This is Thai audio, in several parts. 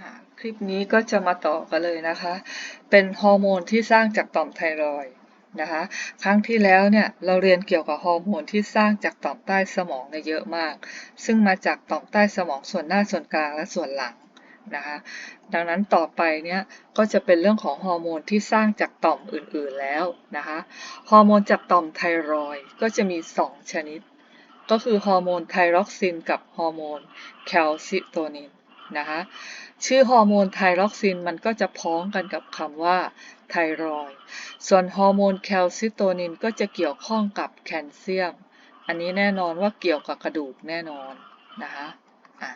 อ่าคลิปนี้ก็จะมาต่อกันเลยนะคะ เป็นฮอร์โมนที่สร้างจากต่อมไทรอยนะคะ ครั้งที่แล้วเนี่ยเราเรียนเกี่ยวกับฮอร์โมนที่สร้างจากต่อมใต้สมองเนี่ยเยอะมาก ซึ่งมาจากต่อมใต้สมองส่วนหน้าส่วนกลางและส่วนหลังนะคะ ดังนั้นต่อไปเนี่ยก็จะเป็นเรื่องของฮอร์โมนที่สร้างจากต่อมอื่นๆแล้วนะคะ ฮอร์โมนจากต่อมไทรอยก็จะมี 2 ชนิด ก็คือฮอร์โมนไทรอกซินกับฮอร์โมนแคลซิโตนิน นะคะ ชื่อฮอร์โมนไทรอกซินมันก็จะพ้องกันกับคำว่าไทรอยส่วนฮอร์โมนแคลซิโตนินก็จะเกี่ยวข้องกับแคลเซียม อันนี้แน่นอนว่าเกี่ยวกับกระดูกแน่นอนนะคะะ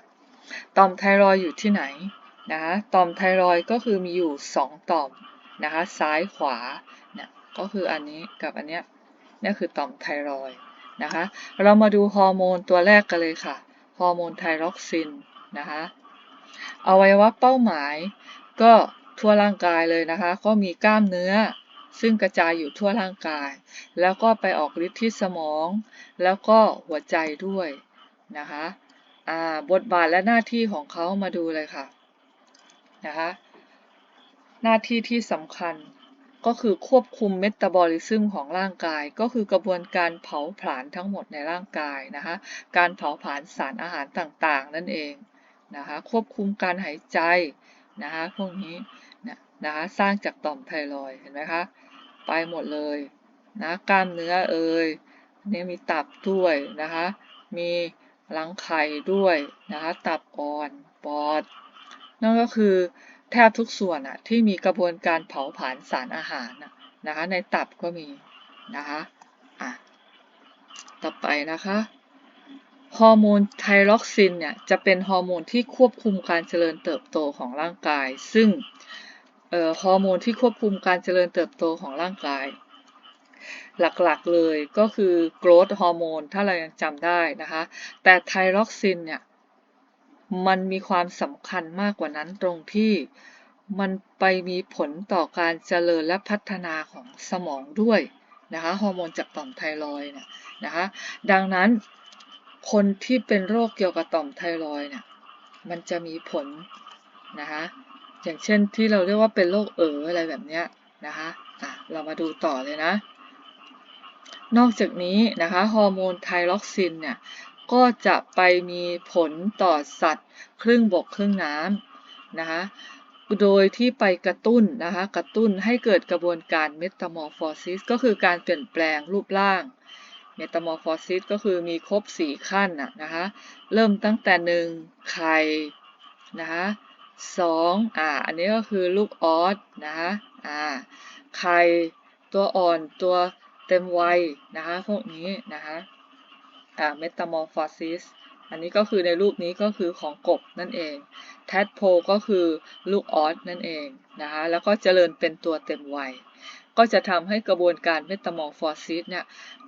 ต่อมไทรอยอยู่ที่ไหนนะคะต่อมไทรอยก็คือมีอยู่ 2 ต่อมนะคะซ้ายขวาเนี่ยก็คืออันนี้กับอันเนี้ยนี่คือต่อมไทรอยนะคะ เรามาดูฮอร์โมนตัวแรกกันเลยค่ะ ฮอร์โมนไทรอกซินนะคะ อวัยวะเป้าหมายก็ทั่วร่างกายเลยนะคะ ก็มีกล้ามเนื้อ ซึ่งกระจายอยู่ทั่วร่างกาย แล้วก็ไปออกฤทธิ์ที่สมอง แล้วก็หัวใจด้วยนะคะบทบาทและหน้าที่ของเขามาดูเลยค่ะนะคะหน้าที่ที่สำคัญก็คือควบคุมเมตาบอลิซึมของร่างกาย ก็คือกระบวนการเผาผลาญทั้งหมดในร่างกายนะคะการเผาผลาญสารอาหารต่างๆ นั่นเอง นะคะควบคุมการหายใจนะคะพวกนี้นะนะคะสร้างจากต่อมไทรอยด์เห็นไหมคะไปหมดเลยนะกล้ามเนื้อเอ่ยนี่มีตับด้วยนะคะมีรังไข่ด้วยนะคะตับอ่อนปอด นั่นก็คือแทบทุกส่วนอะที่มีกระบวนการเผาผลาญสารอาหารนะคะในตับก็มีนะคะอะต่อไปนะคะ ฮอร์โมนไทรอกซินเนี่ยจะเป็นฮอร์โมนที่ควบคุมการเจริญเติบโตของร่างกาย ซึ่งเอ่อฮอร์โมนที่ควบคุมการเจริญเติบโตของร่างกาย หลักๆเลยก็คือ growth ฮอร์โมนถ้าเรายังจำได้นะคะ แต่ไทรอกซินเนี่ยมันมีความสำคัญมากกว่านั้นตรงที่มันไปมีผลต่อการเจริญและพัฒนาของสมองด้วยนะคะฮอร์โมนจากต่อมไทรอยด์เนี่ยนะคะดังนั้น คนที่เป็นโรคเกี่ยวกับต่อมไทรอยเนี่ยมันจะมีผลนะคะอย่างเช่นที่เราเรียกว่าเป็นโรคเอ๋ออะไรแบบเนี้ยนะคะอะเรามาดูต่อเลยนะ นอกจากนี้นะคะฮอร์โมนไทรอกซินเนี่ยก็จะไปมีผลต่อสัตว์ ครึ่งบกครึ่งน้ำนะคะโดยที่ไปกระตุ้นนะคะกระตุ้นให้เกิดกระบวนการเมตา m อร์ฟอซิสก็คือการเปลี่ยนแปลงรูปร่าง เมตา m อร์ฟอซิสก็คือมีครบ 4 ขั้นนะคะ เริ่มตั้งแต่ 1 ไข่นะคะสองอ่า อันนี้ก็คือลูกออสนะคะอ่า ไข่ ตัวอ่อน ตัวเต็มวัยนะคะ พวกนี้นะคะอ่า เมตา m อร์ฟอซิส อันนี้ก็คือในรูปนี้ก็คือของกบนั่นเอง แทดโพก็คือลูกออสนั่นเองนะคะ แล้วก็เจริญเป็นตัวเต็มวัย ก็จะทำให้กระบวนการเมตา m อร์ฟอซิสเนี่ย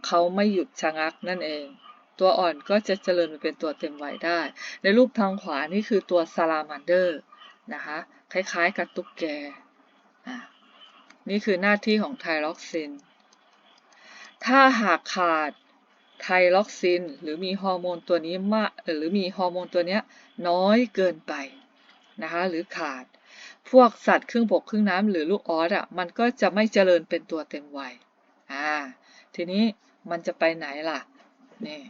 เขาไม่หยุดชะงักนั่นเอง ตัวอ่อนก็จะเจริญเป็นตัวเต็มวัยได้ ในรูปทางขวานี่คือตัวซาลามันเดอร์นะคะคล้ายๆกับตุ๊กแกอ่านี่คือหน้าที่ของไทรอกซิน ถ้าหากขาดไทรอกซิน หรือมีฮอร์โมนตัวนี้มากหรือมีฮอร์โมนตัวนี้น้อยเกินไปนะคะหรือขาด พวกสัตว์ครึ่งบกครึ่งน้ำหรือลูกออสอะมันก็จะไม่เจริญเป็นตัวเต็มวัยอ่าทีนี้มันจะไปไหนล่ะนี่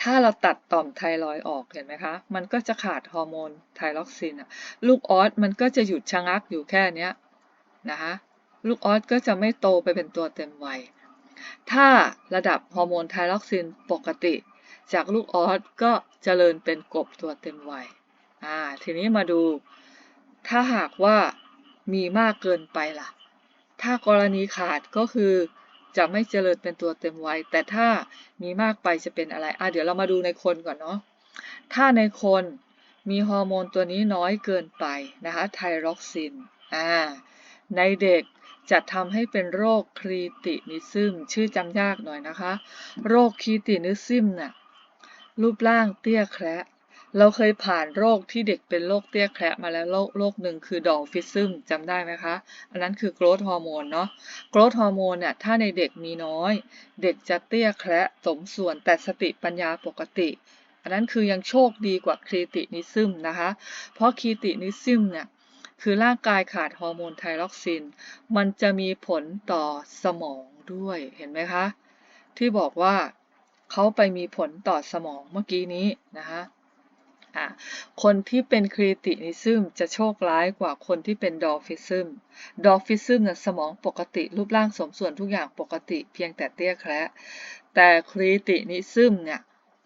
ถ้าเราตัดต่อมไทรอยออกเห็นไหมคะ มันก็จะขาดฮอร์โมนไทรอกซินอะลูกออสมันก็จะหยุดชะงักอยู่แค่นี้นะคะลูกออสก็จะไม่โตไปเป็นตัวเต็มวัย ถ้าระดับฮอร์โมนไทรอกซินปกติ จากลูกออสก็เจริญเป็นกบตัวเต็มวัยอ่าทีนี้มาดู ถ้าหากว่ามีมากเกินไปล่ะ ถ้ากรณีขาดก็คือจะไม่เจริญเป็นตัวเต็มวัย แต่ถ้ามีมากไปจะเป็นอะไร อะเดี๋ยวเรามาดูในคนก่อนเนาะ ถ้าในคนมีฮอร์โมนตัวนี้น้อยเกินไปนะคะ ไทรอกซิน อ่า ในเด็กจะทำให้เป็นโรคครีตินิซึม ชื่อจำยากหน่อยนะคะ โรคครีตินิซึมน่ะรูปร่างเตี้ยแคระ เราเคยผ่านโรคที่เด็กเป็นโรคเตี้ยแคระมาแล้วโรคโรคหนึ่งคือดอลฟิซึมจำได้ไหมคะ อันนั้นคือโกรทฮอร์โมนเนาะโกรทฮอร์โมนเนี่ยถ้าในเด็กมีน้อย เด็กจะเตี้ยแคระสมส่วนแต่สติปัญญาปกติ อันนั้นคือยังโชคดีกว่าครีตินิซึมนะคะ เพราะครีตินิซึมเนี่ยคือร่างกายขาดฮอร์โมนไทรอกซิน มันจะมีผลต่อสมองด้วยเห็นไหมคะ ที่บอกว่าเขาไปมีผลต่อสมองเมื่อกี้นี้นะคะอะ คนที่เป็นครีตินิซึมจะโชคร้ายกว่าคนที่เป็นดอฟฟิซึม ดอฟฟิซึมเนี่ยสมองปกติรูปร่างสมส่วนทุกอย่างปกติเพียงแต่เตี้ยแคระแต่ครีตินิซึมเนี่ย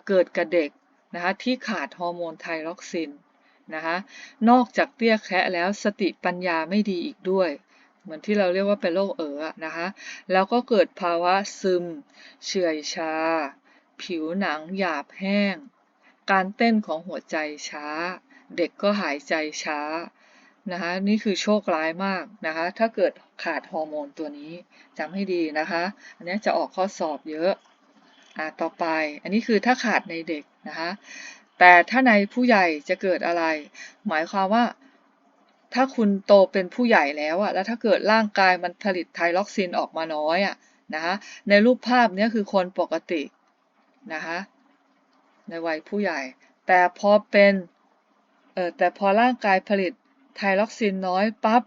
เกิดกับเด็กนะคะที่ขาดฮอร์โมนไทรอกซินนะคะนอกจากเตี้ยแคระแล้วสติปัญญาไม่ดีอีกด้วย เหมือนที่เราเรียกว่าเป็นโรคเอ๋อนะคะแล้วก็เกิดภาวะซึม เฉื่อยชา ผิวหนังหยาบแห้ง การเต้นของหัวใจช้า เด็กก็หายใจช้านะคะนี่คือโชคร้ายมากนะคะถ้าเกิดขาดฮอร์โมนตัวนี้จำให้ดีนะคะอันนี้จะออกข้อสอบเยอะอ่าต่อไปอันนี้คือถ้าขาดในเด็กนะคะแต่ถ้าในผู้ใหญ่จะเกิดอะไร หมายความว่าถ้าคุณโตเป็นผู้ใหญ่แล้วอะแล้วถ้าเกิดร่างกายมันผลิตไทรอกซินออกมาน้อยอะนะคะในรูปภาพนี้คือคนปกตินะคะ ในวัยผู้ใหญ่ แต่พอเป็นเออแต่พอร่างกายผลิตไทรอกซินน้อยปั๊บ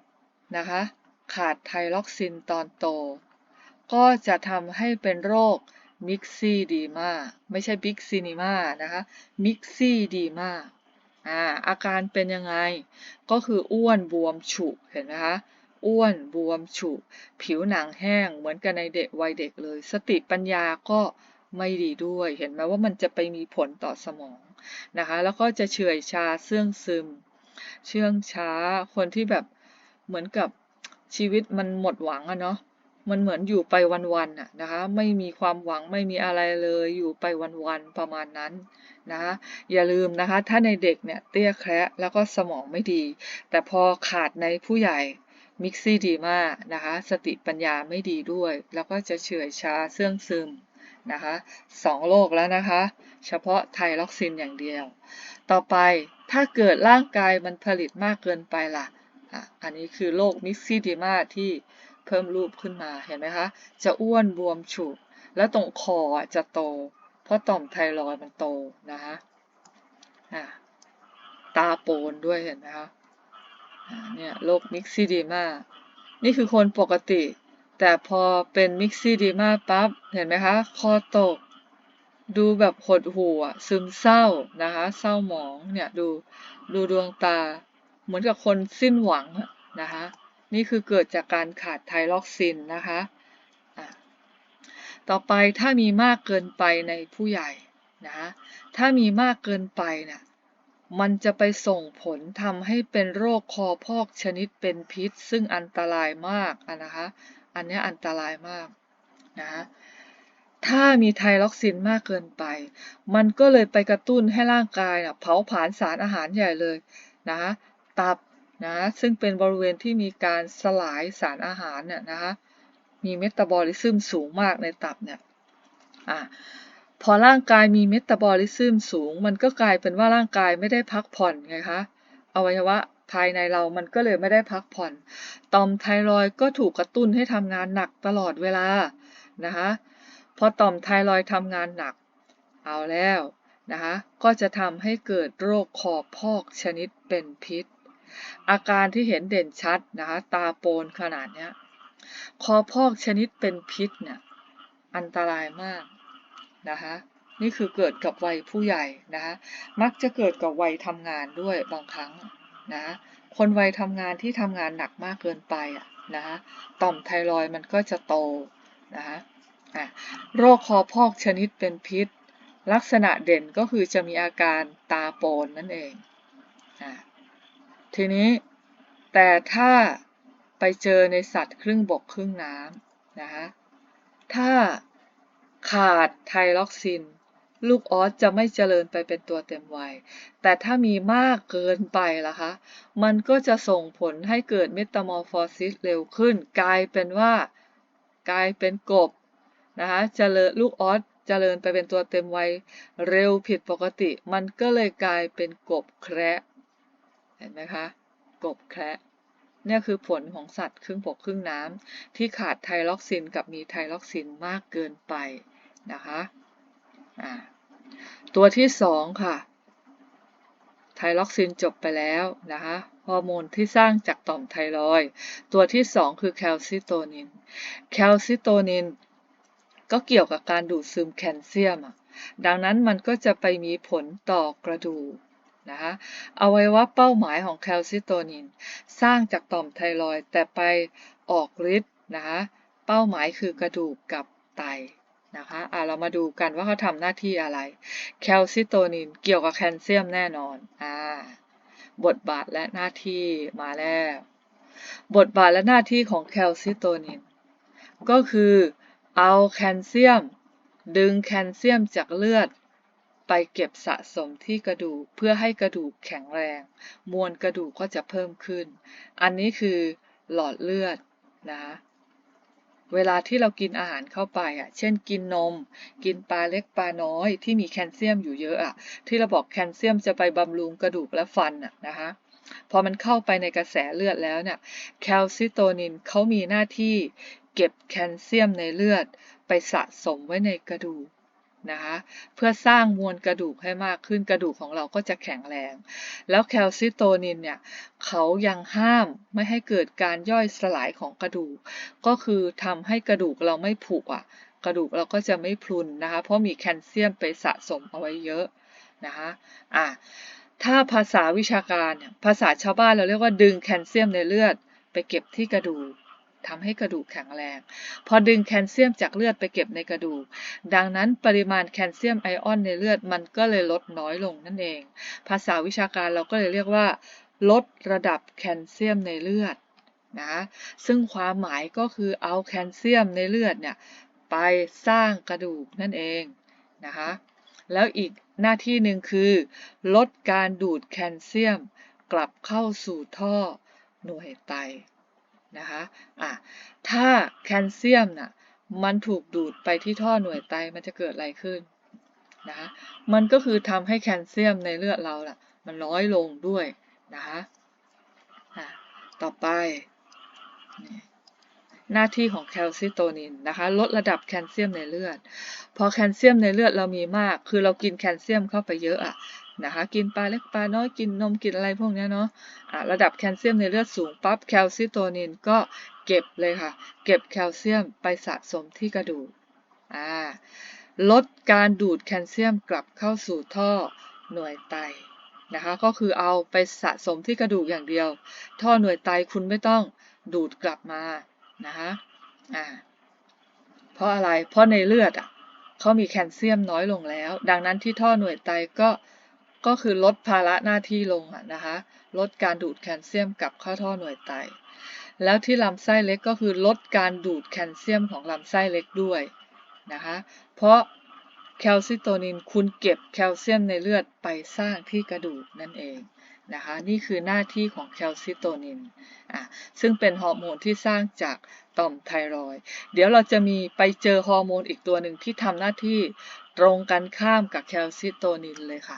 นะคะขาดไทรอกซินตอนโต ก็จะทำให้เป็นโรคมิกซี่ดีมาไม่ใช่บิ๊กซีนีมานะคะมิกซี่ดีมาอ่าอาการเป็นยังไง ก็คืออ้วนบวมฉุเห็นไหมคะอ้วนบวมฉุ ผิวหนังแห้งเหมือนกันในเด็กวัยเด็กเลย สติปัญญาก็ ไม่ดีด้วย เห็นไหมว่ามันจะไปมีผลต่อสมองนะคะ แล้วก็จะเฉื่อยชาเสื่องซึม เชื่องช้า คนที่แบบเหมือนกับชีวิตมันหมดหวังอะเนาะ มันเหมือนอยู่ไปวันๆอะนะคะ ไม่มีความหวังไม่มีอะไรเลย อยู่ไปวันๆประมาณนั้นนะคะอย่าลืมนะคะ ถ้าในเด็กเนี่ยเตี้ยแคระแล้วก็สมองไม่ดี แต่พอขาดในผู้ใหญ่มิกซี่ดีมากนะคะ สติปัญญาไม่ดีด้วย แล้วก็จะเฉื่อยชาเสื่องซึม นะคะสองโรคแล้วนะคะ เฉพาะไทรอกซินอย่างเดียว ต่อไปถ้าเกิดร่างกายมันผลิตมากเกินไปล่ะ อันนี้คือโรคมิกซี่ดีมาที่เพิ่มรูปขึ้นมาเห็นไหมคะ จะอ้วนบวมฉุกแล้วตรงคอจะโต เพราะต่อมไทรอยด์มันโตนะคะตาโปนด้วยเห็นไหมคะเนี่ยโรคมิกซี่ดีมา นี่คือคนปกติ แต่พอเป็นมิกซี่ดีมาปั๊บ เห็นไหมคะ คอตก ดูแบบหดหู่ซึมเศร้านะคะ เศร้าหมองเนี่ยดูดูดวงตา เหมือนกับคนสิ้นหวังนะคะ นี่คือเกิดจากการขาดไทรอกซินนะคะะต่อไปถ้ามีมากเกินไปในผู้ใหญ่นะะถ้ามีมากเกินไปเนี่ยมันจะไปส่งผลทำให้เป็นโรคคอพอกชนิดเป็นพิษ ซึ่งอันตรายมากนะคะ อันนี้อันตรายมากนะถ้ามีไทรอกซินมากเกินไป มันก็เลยไปกระตุ้นให้ร่างกายเผาผลาญสารอาหารใหญ่เลยนะคะตับนะซึ่งเป็นบริเวณที่มีการสลายสารอาหารเนี่ยนะคะมีเมตาบอลิซึมสูงมากในตับเนี่ยอะพอร่างกายมีเมตาบอลิซึมสูง มันก็กลายเป็นว่าร่างกายไม่ได้พักผ่อนไงคะอวัยวะ ภายในเรามันก็เลยไม่ได้พักผ่อน ต่อมไทรอยก็ถูกกระตุ้นให้ทำงานหนักตลอดเวลานะคะพอต่อมไทรอยทำงานหนัก เอาแล้วนะคะก็จะทำให้เกิดโรคคอพอกชนิดเป็นพิษ อาการที่เห็นเด่นชัดนะคะตาโปนขนาดนี้คอพอกชนิดเป็นพิษเนี่ยอันตรายมากนะคะนี่คือเกิดกับวัยผู้ใหญ่นะคะมักจะเกิดกับวัยทำงานด้วยบางครั้ง นะคนวัยทำงานที่ทำงานหนักมากเกินไปอะนะคะต่อมไทรอยมันก็จะโตนะคะโรคคอพอกชนิดเป็นพิษ ลักษณะเด่นก็คือจะมีอาการตาโปนนั่นเองทีนี้แต่ถ้าไปเจอในสัตว์ครึ่งบกครึ่งน้ำนะคะถ้าขาดไทรอกซิน ลูกออสจะไม่เจริญไปเป็นตัวเต็มวัย แต่ถ้ามีมากเกินไปล่ะคะ มันก็จะส่งผลให้เกิดเมตาโมฟอร์ซิสเร็วขึ้น กลายเป็นว่ากลายเป็นกบนะคะเจริญลูกออสเจริญไปเป็นตัวเต็มวัยเร็วผิดปกติ มันก็เลยกลายเป็นกบแคระเห็นไหมคะกบแคระเนี่ยคือผลของสัตว์ครึ่งบกครึ่งน้ำที่ขาดไทรอกซินกับมีไทรอกซินมากเกินไปนะคะอ่า ตัวที่สองค่ะไทรอกซินจบไปแล้วนะคะฮอร์โมนที่สร้างจากต่อมไทรอยตัวที่สองคือแคลซิโตนิน แคลซิโตนิน ก็เกี่ยวกับการดูดซึมแคลเซียมดังนั้นมันก็จะไปมีผลต่อกระดูกนะคะอวัยวะเป้าหมายของแคลซิโตนิน สร้างจากต่อมไทรอยแต่ไปออกฤทธิ์นะคะเป้าหมายคือกระดูกกับไต นะคะอะเรามาดูกันว่าเขาทำหน้าที่อะไร แคลซิโตนินเกี่ยวกับแคลเซียมแน่นอนอ่าบทบาทและหน้าที่มาแล้ว บทบาทและหน้าที่ของแคลซิโตนิน ก็คือเอาแคลเซียม ดึงแคลเซียมจากเลือด ไปเก็บสะสมที่กระดูกเพื่อให้กระดูกแข็งแรง มวลกระดูกก็จะเพิ่มขึ้น อันนี้คือหลอดเลือดนะ เวลาที่เรากินอาหารเข้าไปอะ เช่นกินนม กินปลาเล็กปลาน้อยที่มีแคลเซียมอยู่เยอะอะ ที่เราบอกแคลเซียมจะไปบำรุงกระดูกและฟันอะนะคะพอมันเข้าไปในกระแสเลือดแล้วเนี่ยแคลซิโตนินเขามีหน้าที่เก็บแคลเซียมในเลือดไปสะสมไว้ในกระดูก นะคะ เพื่อสร้างมวลกระดูกให้มากขึ้นกระดูกของเราก็จะแข็งแรง แล้วแคลซิโตนินเนี่ยเขายังห้ามไม่ให้เกิดการย่อยสลายของกระดูก ก็คือทำให้กระดูกเราไม่ผุอะ กระดูกเราก็จะไม่พรุนนะคะ เพราะมีแคลเซียมไปสะสมเอาไว้เยอะนะคะอะถ้าภาษาวิชาการ ภาษาชาวบ้านเราเรียกว่าดึงแคลเซียมในเลือด ไปเก็บที่กระดูก ทำให้กระดูกแข็งแรง พอดึงแคลเซียมจากเลือดไปเก็บในกระดูก ดังนั้นปริมาณแคลเซียมไอออนในเลือดมันก็เลยลดน้อยลงนั่นเอง ภาษาวิชาการเราก็เลยเรียกว่า ลดระดับแคลเซียมในเลือดนะซึ่งความหมายก็คือเอาแคลเซียมในเลือดเนี่ยไปสร้างกระดูกนั่นเองนะคะแล้วอีกหน้าที่หนึ่งคือ ลดการดูดแคลเซียมกลับเข้าสู่ท่อหน่วยไต นะคะอะถ้าแคลเซียมน่ะมันถูกดูดไปที่ท่อหน่วยไตมันจะเกิดอะไรขึ้นนะคะมันก็คือทำให้แคลเซียมในเลือดเราล่ะ มันน้อยลงด้วยนะคะอะต่อไป หน้าที่ของแคลซิโตนินนะคะลดระดับแคลเซียมในเลือด พอแคลเซียมในเลือดเรามีมาก คือเรากินแคลเซียมเข้าไปเยอะอะ นะคะ กินปลาเล็กปลาน้อยกินนมกินอะไรพวกนี้เนาะะระดับแคลเซียมในเลือดสูงปั๊บแคลซิโตนินก็เก็บเลยค่ะ เก็บแคลเซียมไปสะสมที่กระดูกลดการดูดแคลเซียมกลับเข้าสู่ท่อหน่วยไตนะคะ ก็คือเอาไปสะสมที่กระดูกอย่างเดียว ท่อหน่วยไตคุณไม่ต้องดูดกลับมานะคะอ่าเพราะอะไรเพราะในเลือดอะเขามีแคลเซียมน้อยลงแล้ว ดังนั้นที่ท่อหน่วยไตก็ ก็คือลดภาระหน้าที่ลงนะคะ ลดการดูดแคลเซียมกับข้าท่อหน่วยไต แล้วที่ลำไส้เล็กก็คือลดการดูดแคลเซียมของลำไส้เล็กด้วยนะคะ เพราะแคลซิโตนินคุณเก็บแคลเซียมในเลือดไปสร้างที่กระดูกนั่นเองนะคะนี่คือหน้าที่ของแคลซิโตนินอะซึ่งเป็นฮอร์โมนที่สร้างจากต่อมไทรอยด์เดี๋ยวเราจะมีไปเจอฮอร์โมนอีกตัวหนึ่งที่ทำหน้าที่ตรงกันข้ามกับแคลซิโตนินเลยค่ะ